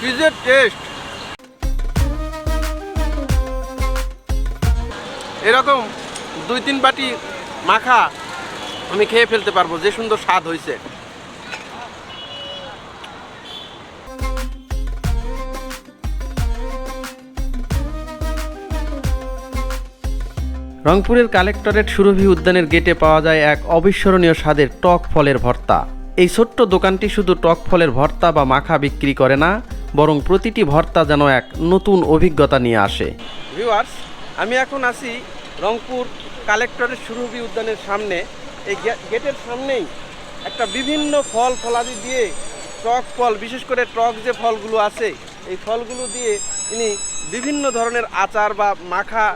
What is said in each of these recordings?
Test এরকম দুই তিন বাটি মাখা আমি খেয়ে ফেলতে পারব, যে সুন্দর স্বাদ হয়েছে রংপুরের কালেক্টরেট সুরভি উদ্যানের গেটে পাওয়া যায় এক অবিস্মরণীয় স্বাদের টক ফলের ভর্তা। এই ছোট্ট দোকানটি শুধু টক ফলের ভর্তা বা মাখা বিক্রি করে না বরং প্রতিটি ভর্তা যেন এক নতুন অভিজ্ঞতা নিয়ে আসে। ভিউয়ার্স আমি এখন আছি রংপুর কালেক্টরের সুরভি উদ্যানের সামনে। এই গেটের সামনেই একটা বিভিন্ন ফল ফলাদি দিয়ে টক ফল, বিশেষ করে টক যে ফলগুলো আছে, এই ফলগুলো দিয়ে তিনি বিভিন্ন ধরনের আচার বা মাখা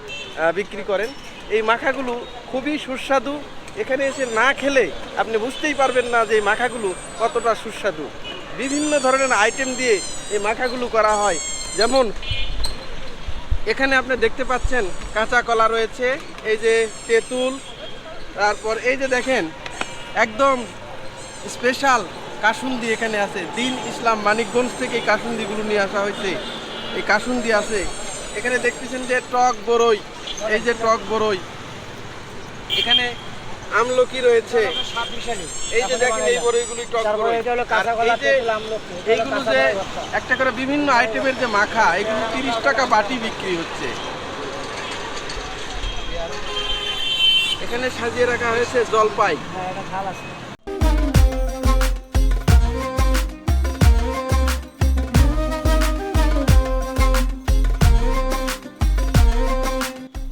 বিক্রি করেন। এই মাখাগুলো খুবই সুস্বাদু। এখানে এসে না খেলে আপনি বুঝতেই পারবেন না যে এই মাখাগুলো কতটা সুস্বাদু। বিভিন্ন ধরনের আইটেম দিয়ে এই মাখাগুলো করা হয়। যেমন, এখানে আপনি দেখতে পাচ্ছেন কাঁচা কলা রয়েছে, এই যে তেঁতুল, তারপর এই যে দেখেন, একদম স্পেশাল কাসুন্দি এখানে আছে। দিন ইসলাম মানিকগঞ্জ থেকে এই কাসুন্দিগুলো নিয়ে আসা হয়েছে। এই কাসুন্দি আছে। এখানে দেখতেছেন যে টক বড়ই এই যে টক বড়ই এখানে আমলকি রয়েছে। এই যে দেখেন এই বড়ইগুলি টক বড়ই। এই যে এইগুলো যে একটা করে বিভিন্ন আইটেমের যে মাখা এগুলো তিরিশ টাকা বাটি বিক্রি হচ্ছে। এখানে সাজিয়ে রাখা হয়েছে জলপাই।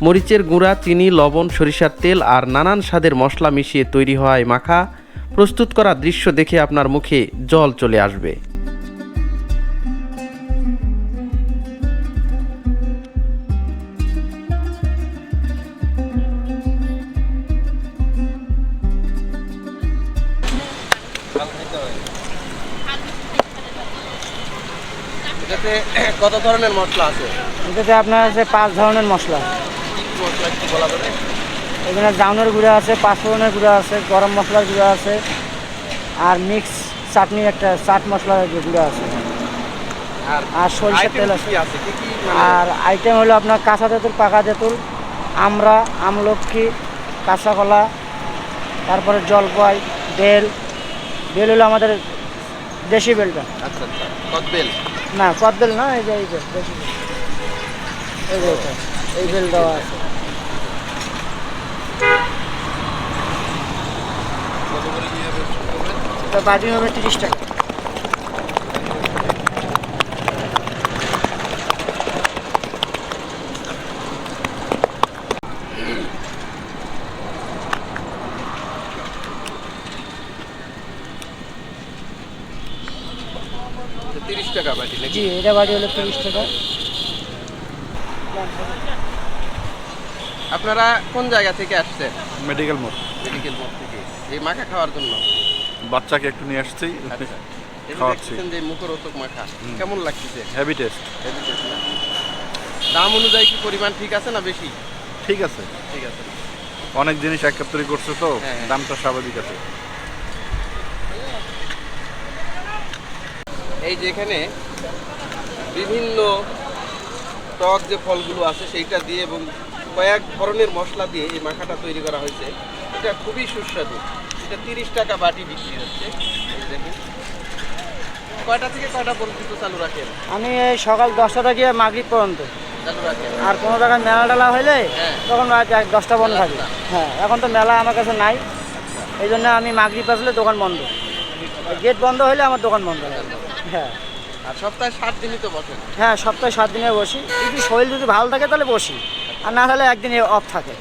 মরিচের গুঁড়া চিনি লবণ সরিষার তেল আর নানান স্বাদের মশলা মিশিয়ে তৈরি হয় মাখা প্রস্তুত করা দৃশ্য দেখে আপনার মুখে জল চলে আসবে। এটাতে কত ধরনের মশলা আছে? এটাতে আপনার আছে পাঁচ ধরনের মশলা। এখানে জাউনের গুঁড়া আছে পাঁচফোড়নের গুঁড়া আছে গরম মশলার গুঁড়া আছে আর মিক্স চাটনি একটা চাট মশলার গুঁড়া আছে। আর আর সরিষার তেল আছে। মানে আর আইটেম হলো আপনার কাঁচা তেঁতুল পাকা তেঁতুল আমরা আমলক্ষী কাঁচা কলা তারপরে জলপাই বেল। বেল হলো আমাদের দেশি বেলটা। আচ্ছা আচ্ছা কদবেল না কদ বেল না এই যে এই বেল দেশি বেল। এই এটা, এই বেল দেওয়া আছে। এটা বাটি হবে তিরিশ টাকা। তিরিশ টাকা বাটি নাকি? জি এটা বাটি হলো তিরিশ টাকা। আপনারা কোন জায়গা থেকে আসছেন? মেডিকেল মোড়। মেডিকেল মোড় থেকে। এই মাখা খাওয়ার জন্য? বাচ্চাকে একটু নিয়ে আসছি। আচ্ছা। খাওয়াচ্ছি। যে মুখরোচক মাখা। কেমন লাগতেছে? হেভি টেস্ট দাম অনুযায়ী কি পরিমাণ ঠিক আছে না বেশি? ঠিক আছে। ঠিক আছে। অনেক জিনিস একাত্তরি করছে তো হ্যাঁ, হ্যাঁ। দামটা স্বাভাবিক আছে। এই যে এখানে বিভিন্ন টক যে ফলগুলো আছে সেইটা দিয়ে এবং কয়েক ধরনের মশলা দিয়ে এই মাখাটা তৈরি করা হয়েছে। এটা খুবই সুস্বাদু। এটা তিরিশ টাকা বাটি বিক্রি হচ্ছে। কয়টা থেকে কয়টা পর্যন্ত চালু রাখেন? আমি এই সকাল দশটা থেকে মাগরিব পর্যন্ত। আর কোনো জায়গায় মেলা টেলা হইলে হ্যাঁ। তখন রাত দশটা বন্ধ থাকে। হ্যাঁ এখন তো মেলা আমার কাছে নাই। এই জন্য আমি মাগরিব আসলে দোকান বন্ধ। গেট বন্ধ হলে আমার দোকান বন্ধ। হয়। হ্যাঁ আর সপ্তাহে সাত দিনই তো বসেন। হ্যাঁ সপ্তাহে সাত দিনে বসি। যদি শরীর যদি ভালো থাকে তাহলে বসি। আর না হলে একদিন অফ থাকে।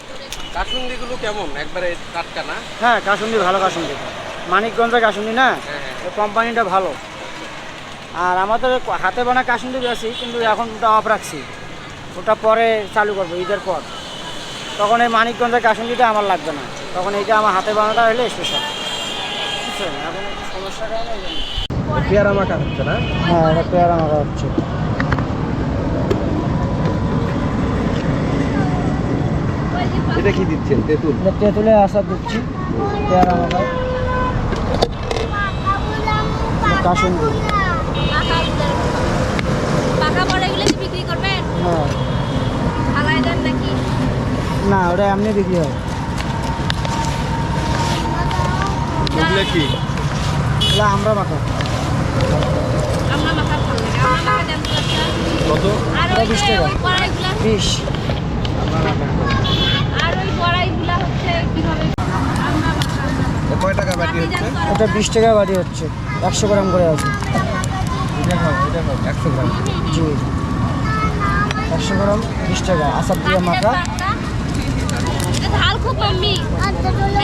কাসুন্দিগুলো কেমন? একবারে টাটকা না? হ্যাঁ কাসুন্দি ভালো কাসুন্দি। মানিকগঞ্জের কাসুন্দি না? হ্যাঁ হ্যাঁ। কোম্পানিটা ভালো। আর আমাদের হাতে বানা কাসুন্দি বেশি কিন্তু এখন ওটা অফ রাখছি। ওটা পরে চালু করব ঈদের পর। তখন এই মানিকগঞ্জের কাসুন্দিটা আমার লাগবে না। তখন এইটা আমার হাতে বানাটা হলে স্পেশাল বুঝছেন? এখন জন্য। পেয়ারা মাখা হচ্ছে না? হ্যাঁ এটা পেয়ারা মাখা হচ্ছে। এটা কি দিচ্ছেন? তেঁতুল? তেঁতুলে আচার দিচ্ছি। পেয়ারা না। ওটা এমনি বিক্রি হয়। কি? আমরা মাখা। বিশ হচ্ছে জান বিশ টাকা বাড়ি হচ্ছে। একশো গ্রাম করে আছে। একশো গ্রাম। জি। একশো গ্রাম বিশ টাকা। আসার দিয়ে মাখা ঝাল খুব মাম্মি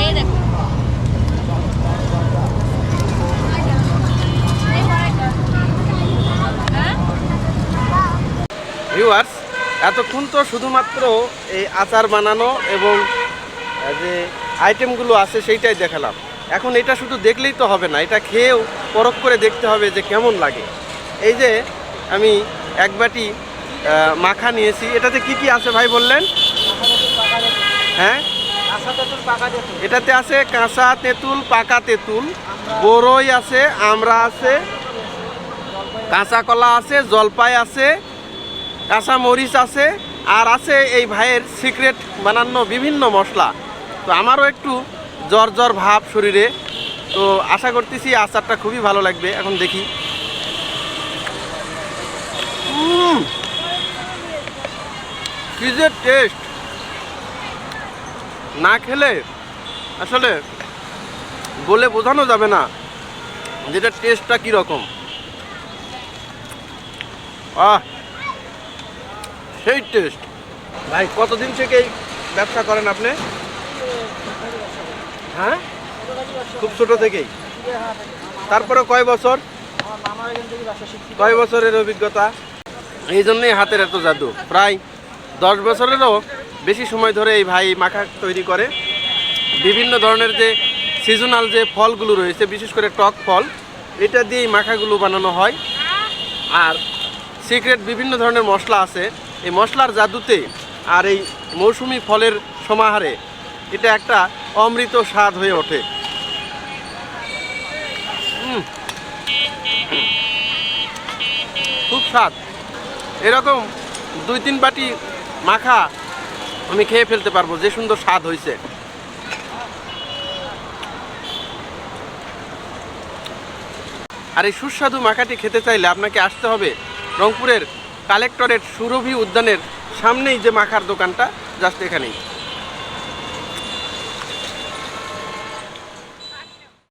এই দেখো এই কড়াইটা। হ্যাঁ ভিউয়ার্স এতক্ষণ তো শুধুমাত্র এই আচার বানানো এবং যে আইটেমগুলো আছে সেইটাই দেখালাম। এখন এটা শুধু দেখলেই তো হবে না, এটা খেয়েও পরখ করে দেখতে হবে যে কেমন লাগে। এই যে আমি এক বাটি মাখা নিয়েছি, এটাতে কি কি আছে ভাই বললেন? হ্যাঁ? এটাতে আছে কাঁচা তেঁতুল, পাকা তেঁতুল বড়ই আছে আমরা আছে, কাঁচা কলা আছে, জলপাই আছে, কাঁচা মরিচ আছে, আর আছে এই ভাইয়ের সিক্রেট বানানো বিভিন্ন মশলা। তো আমারও একটু জ্বর জ্বর ভাব শরীরে। তো আশা করতেছি আচারটা খুবই ভালো লাগবে, এখন দেখি। যে টেস্ট না খেলে আসলে বলে বোঝানো যাবে না যেটা টেস্টটা কীরকম। আহ! সেই টেস্ট ভাই, কতদিন থেকে এই ব্যবসা করেন আপনি? হ্যাঁ? খুব ছোট থেকেই। তারপরে কয় বছর? কয় বছরের অভিজ্ঞতা? এই জন্যই হাতের এত জাদু। প্রায় দশ বছরেরও বেশি সময় ধরে এই ভাই মাখা তৈরি করে। বিভিন্ন ধরনের যে সিজনাল যে ফলগুলো রয়েছে, বিশেষ করে টক ফল, এটা দিয়ে মাখাগুলো বানানো হয়। আর সিক্রেট বিভিন্ন ধরনের মশলা আছে। এই মশলার জাদুতে আর এই মৌসুমি ফলের সমাহারে এটা একটা অমৃত স্বাদ হয়ে ওঠে। খুব স্বাদ। এরকম দুই তিন বাটি মাখা আমি খেয়ে ফেলতে পারব, যে সুন্দর স্বাদ হয়েছে আর এই সুস্বাদু মাখাটি খেতে চাইলে আপনাকে আসতে হবে রংপুরের কালেক্টরেট সুরভি উদ্যানের সামনেই যে মাখার দোকানটা, জাস্ট এখানেই।